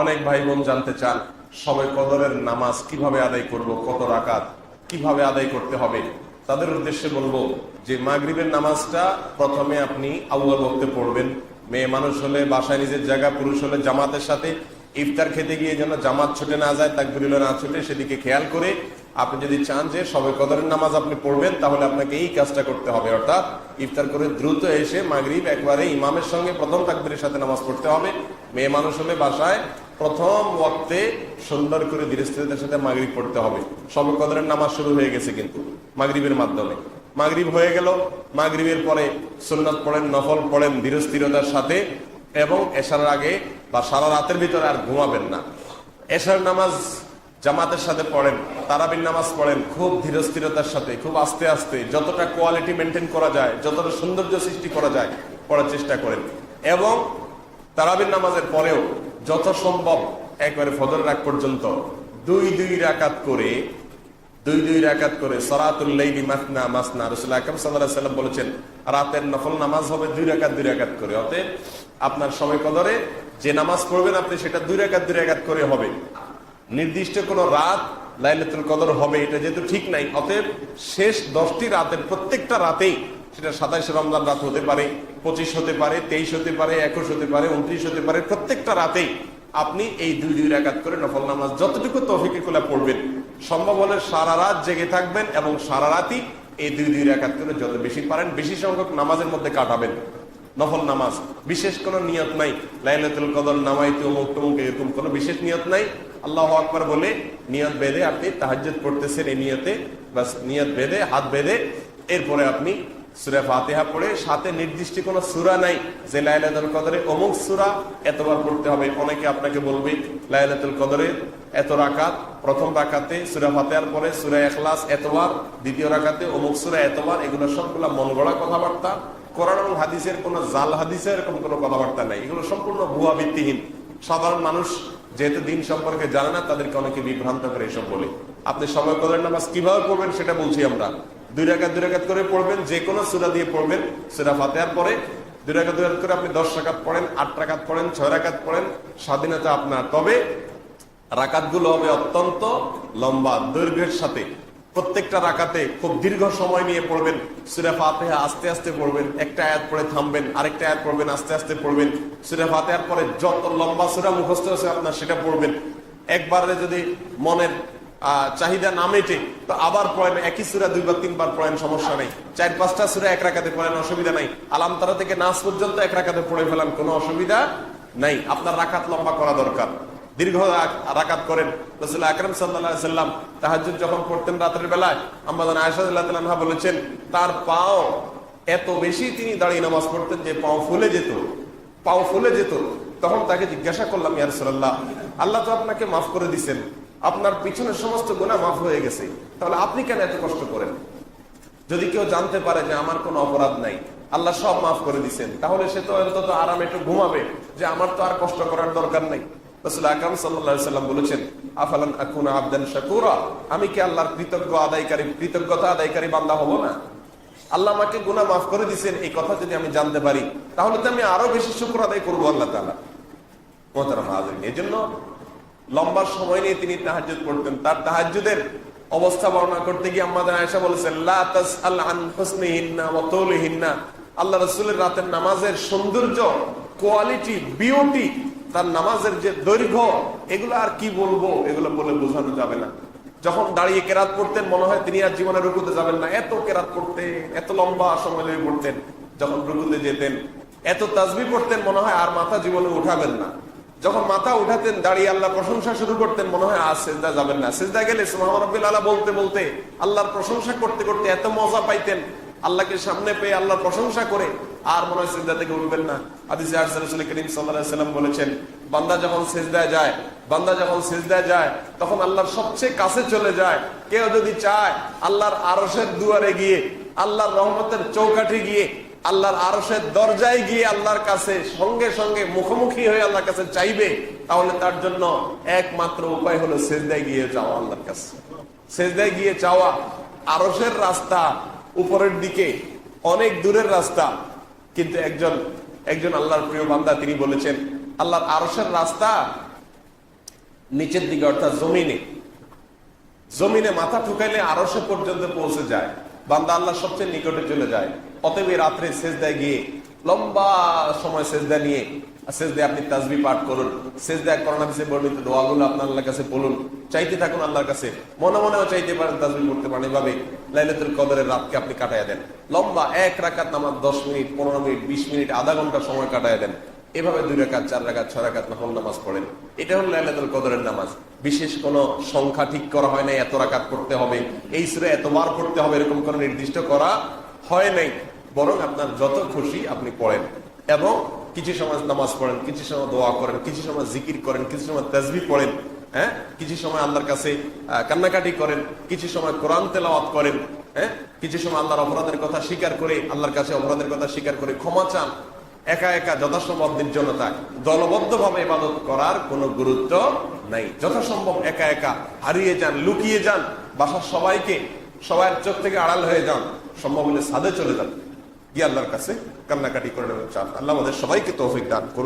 অনেক ভাই বোন জানতে চান, সবে কদরের নামাজ কীভাবে আদায় করব, কত রাকাত, কীভাবে আদায় করতে হবে? তাদের উদ্দেশ্যে বলব যে মাগরিবের নামাজটা প্রথমে আপনি আউ্বাল বক্তে পড়বেন। মেয়ে মানুষ হলে, বাসায় নিজের জায়গা, পুরুষ হলে জামাতের সাথে ইফতার খেতে গিয়ে যেন জামাত ছুটে না যায়, তাকবিরুল্লাহ না ছুটে, সেদিকে খেয়াল করে আপনি যদি চান যে সবে কদরের নামাজ আপনি পড়বেন, তাহলে আপনাকে এই কাজটা করতে হবে। অর্থাৎ ইফতার করে দ্রুত এসে মাগরিব একবারে ইমামের সঙ্গে প্রথম তাকবিরের সাথে নামাজ পড়তে হবে। মেয়ে মানুষ হলে বাসায় প্রথম ওয়াক্তে সুন্দর করে ধীরস্থিরতার সাথে মাগরিব পড়তে হবে। সবে নামাজ শুরু হয়ে গেছে কিন্তু, মাগরিবের মাধ্যমে। মাগরিব হয়ে গেল, মাগরিবের পরে সুন্নত পড়েন, নফল পড়েন ধীরস্থিরতার সাথে এবং এশার আগে বা সারা রাতের ভিতরে আর ঘুমাবেন না। এশার নামাজ জামাতের সাথে পড়েন, তারাবির নামাজ পড়েন, খুব ধীরস্থিরতার সাথে, খুব আস্তে আস্তে যতটা কোয়ালিটি মেনটেন করা যায়, যতটা সৌন্দর্য সৃষ্টি করা যায়, পড়ার চেষ্টা করেন। এবং তারাবির নামাজের পরেও যত সম্ভব একবারে ফজর রাগ পর্যন্ত দুই দুই রাকাত করে, দুই দুই রাকাত করে সরাতুল্লাইলি মাসনা মাসনা রসুল্লাহ আকরম সাল্লাহ সাল্লাম বলেছেন, রাতের নফল নামাজ হবে দুই রাকাত দুই রাকাত করে। অতএব আপনার সময় কদরে যে নামাজ পড়বেন আপনি সেটা দুই রাকাত দুই রাকাত করে হবে। নির্দিষ্ট কোন রাত লাইলাতুল কদর হবে, এটা যেহেতু ঠিক নাই, অতএব শেষ দশটি রাতের প্রত্যেকটা রাতেই সেটা সাতাইশে রমজান রাত হতে পারে, পঁচিশ হতে পারে, তেইশ হতে পারে, একুশ হতে পারে, উনত্রিশ হতে পারে, প্রত্যেকটা রাতেই আপনি এই দুই দুই রাকাত করে নফল নামাজ যতটুকু তফিকে কোলা পড়বেন। সম্ভব হলে সারা রাত জেগে থাকবেন এবং সারা রাতই এই দুই দুই রাকাত করে যত বেশি পারেন বেশি সংখ্যক নামাজের মধ্যে কাটাবেন। নফল নামাজ, বিশেষ কোনো নিয়ত নাই। লাইলাতুল কদর, নামাইতে অমুক টমুক এরকম কোনো বিশেষ নিয়ত নাই। আল্লাহ আকবর বলে, নিয়ত বেঁধে আপনি তাহাজ্জুদ পড়তেছেন এই নিয়তে বাস নিয়ত বেঁধে, হাত বেঁধে, এরপরে আপনি সুরা ফাতিহা পড়ে সাথে নির্দিষ্ট কোনো সুরা নাই যে লাইলাতুল কদরে অমুক সুরা এতবার পড়তে হবে। অনেকে আপনাকে বলবে, লাইলাতুল কদরে এত রাকাত, প্রথম রাকাতে সুরা ফাতিহার পরে সুরা এখলাস এতবার, দ্বিতীয় রাকাতে অমুক সুরা এতবার, এগুলো সবগুলা মন গড়া কথাবার্তা। কোরআন এবং হাদিসের কোন জাল হাদিসের এরকম কোনো কথাবার্তা নাই। এগুলো সম্পূর্ণ ভুয়া ভিত্তিহীন। সাধারণ মানুষ যেহেতু দিন সম্পর্কে জানে না, তাদেরকে অনেকে বিভ্রান্ত করে এসব বলে। আপনি সময় কদরের নামাজ কীভাবে পড়বেন সেটা বলছি আমরা। দুই রাকাত দুই রাকাত করে পড়বেন যে কোনো সুরা দিয়ে পড়বেন, সুরা ফাতেহার পরে। দুই রাকাত দুই রাকাত করে আপনি দশ রাকাত পড়েন, আট রাকাত পড়েন, ছয় রাকাত পড়েন, স্বাধীনতা আপনার। তবে রাকাতগুলো হবে অত্যন্ত লম্বা, দৈর্ঘ্যের সাথে। প্রত্যেকটা রাকাতে খুব দীর্ঘ সময় নিয়ে পড়বেন, সুরা ফাতেহা আস্তে আস্তে পড়বেন, একটা আয়াত পড়ে থামবেন, আরেকটা আয়াত পড়বেন, আস্তে আস্তে পড়বেন। সুরা ফাতেহার পরে যত লম্বা সুরা মুখস্থ আছে আপনার, সেটা পড়বেন। একবারে যদি মনের চাহিদা না মেটে তো আবার পড়েন, একই সুরা দুইবার, তিনবার পড়েন, সমস্যা নেই। চার, পাঁচটা সুরা এক রাখাতে পড়েন, অসুবিধা নাই। আলামতারা থেকে নাচ পর্যন্ত এক রাখাতে পড়ে ফেলান কোনো অসুবিধা নাই। আপনার রাখাত লম্বা করা দরকার। দীর্ঘ রাক- রাকাত করেন। রসুল্লাহ আকরম সাল্লাম যখন পড়তেন রাতের বেলায় আমাদের বলেছেন, তার পাও এত বেশি তিনি দাঁড়িয়ে নামাজ পড়তেন যে পাও ফুলে যেত। পাও ফুলে যেত। তখন তাকে জিজ্ঞাসা করলাম ইয়ারসাল্লাহ আল্লাহ তো আপনাকে মাফ করে দিছেন। আপনার পিছনের সমস্ত গুণা মাফ হয়ে গেছে। তাহলে আপনি কেন এত কষ্ট করেন? যদি কেউ জানতে পারে যে আমার কোনো অপরাধ নাই, আল্লাহ সব মাফ করে দিচ্ছেন তাহলে সে তো অন্তত আরামে একটু ঘুমাবে যে আমার তো আর কষ্ট করার দরকার নাই। সাল্লাম বলেছেন, আফালান আমি কি কৃতজ্ঞ আদায়কারী, কৃতজ্ঞতা আদায়কারী বান্দা হব না? আল্লাহ আমাকে মাফ করে এই কথা যদি আমি জানতে পারি, তাহলে তো আমি আরও বেশি শুক্র আদায় করব আল্লাহ তালা এই জন্য লম্বা সময় নিয়ে তিনি তাহাজুদ পড়তেন। তার তাহাজুদের অবস্থা বর্ণনা করতে গিয়ে আমাদের আয়সা বলেছেন আল্লাহ রাসূলের রাতের নামাজের সৌন্দর্য, কোয়ালিটি, বিউটি, তার নামাজের যে দৈর্ঘ্য, এগুলো আর কি বলব, এগুলো বলে বোঝানো যাবে না। যখন দাঁড়িয়ে কেরাত পড়তেন, মনে হয় তিনি আর জীবনে রুকুতে যাবেন না। এত কেরাত পড়তেন, এত লম্বা সময় পড়তেন, যখন রুকুতে যেতেন, এত তাজবি পড়তেন, মনে হয় আর মাথা জীবনে উঠাবেন না। যখন মাথা উঠাতেন, দাঁড়িয়ে আল্লাহ প্রশংসা শুরু করতেন, মনে হয় আজ সেজদা যাবেন না। সেজদা গেলে সুহামরবিল আল্লাহ বলতে বলতে আল্লাহর প্রশংসা করতে করতে এত মজা পাইতেন, আল্লাহকে সামনে পেয়ে আল্লাহর প্রশংসা করে আর মনে হয় সেজদা থেকে উঠবেন না। আরসাল করিম সাল্লাহ সাল্লাম বলেছেন, বান্দা যখন সেজদায় যায়, বান্দা যখন সেজদায় যায়, তখন আল্লাহর সবচেয়ে কাছে চলে যায়। কেউ যদি চায়, আল্লাহর আরসের দুয়ারে গিয়ে, আল্লাহর রহমতের চৌকাঠে গিয়ে আল্লাহর আরসের দরজায় গিয়ে আল্লাহর কাছে সঙ্গে সঙ্গে মুখোমুখি হয়ে আল্লাহর কাছে চাইবে, তাহলে তার জন্য একমাত্র উপায় হলো সেজদায় গিয়ে যাওয়া আল্লাহর কাছে। সেজদায় গিয়ে চাওয়া আরসের রাস্তা উপরের দিকে, অনেক দূরের রাস্তা। কিন্তু একজন একজন আল্লাহর প্রিয় বান্দা তিনি বলেছেন, আল্লাহর আরসের রাস্তা নিচের দিকে, অর্থাৎ জমিনে। জমিনে মাথা ঠুকাইলে আরও পর্যন্ত পৌঁছে যায়। বান্দা আল্লাহ সবচেয়ে নিকটে চলে যায়। অতএব এই রাত্রে সেজদায় গিয়ে, লম্বা সময় সেজদা নিয়ে আপনি তাজবি পাঠ করুন। বর্ণিত আল্লাহর কাছে বলুন। চাইতে থাকুন আল্লাহর কাছে। মনে মনেও চাইতে পারেন তাজবি এভাবে রাতকে আপনি দেন। লম্বা এক রাকাত নামাজ দশ মিনিট, পনেরো মিনিট, বিশ মিনিট, আধা ঘণ্টা সময় কাটায় দেন। এভাবে দুই রাকাত, চার রাকাত, ছয় রাকাত নফল নামাজ পড়েন। এটা হলো লাইলাতুল কদরের নামাজ। বিশেষ কোনো সংখ্যা ঠিক করা হয় নাই, এত রাকাত করতে হবে, এই সুরে এতবার পড়তে হবে, এরকম কোনো নির্দিষ্ট করা হয় নাই। বরং আপনার যত খুশি আপনি পড়েন। এবং কিছু সময় নামাজ পড়েন, কিছু সময় দোয়া করেন, কিছু সময় জিকির করেন, কিছু সময় তাজবি পড়েন হ্যাঁ? কিছু সময় আল্লাহর কাছে কান্নাকাটি করেন, কিছু সময় কোরআন তেলাওয়াত করেন হ্যাঁ? কিছু সময় আল্লাহর অপরাধের কথা স্বীকার করে, আল্লাহর কাছে অপরাধের কথা স্বীকার করে ক্ষমা চান একা একা যথাসম্ভব নির্জনতা দলবদ্ধ ভাবে ইবাদত করার কোনো গুরুত্ব নাই। যথাসম্ভব একা একা হারিয়ে যান, লুকিয়ে যান, বাসার সবাইকে সবাইয়ের চোখ থেকে আড়াল হয়ে যান, সম্ভব হলে সাদে চলে যান। কি আল্লাহর কাছে কান্নাকাটি করে নেবেন চান আল্লাহ আমাদের সবাইকে তৌফিক দান করুন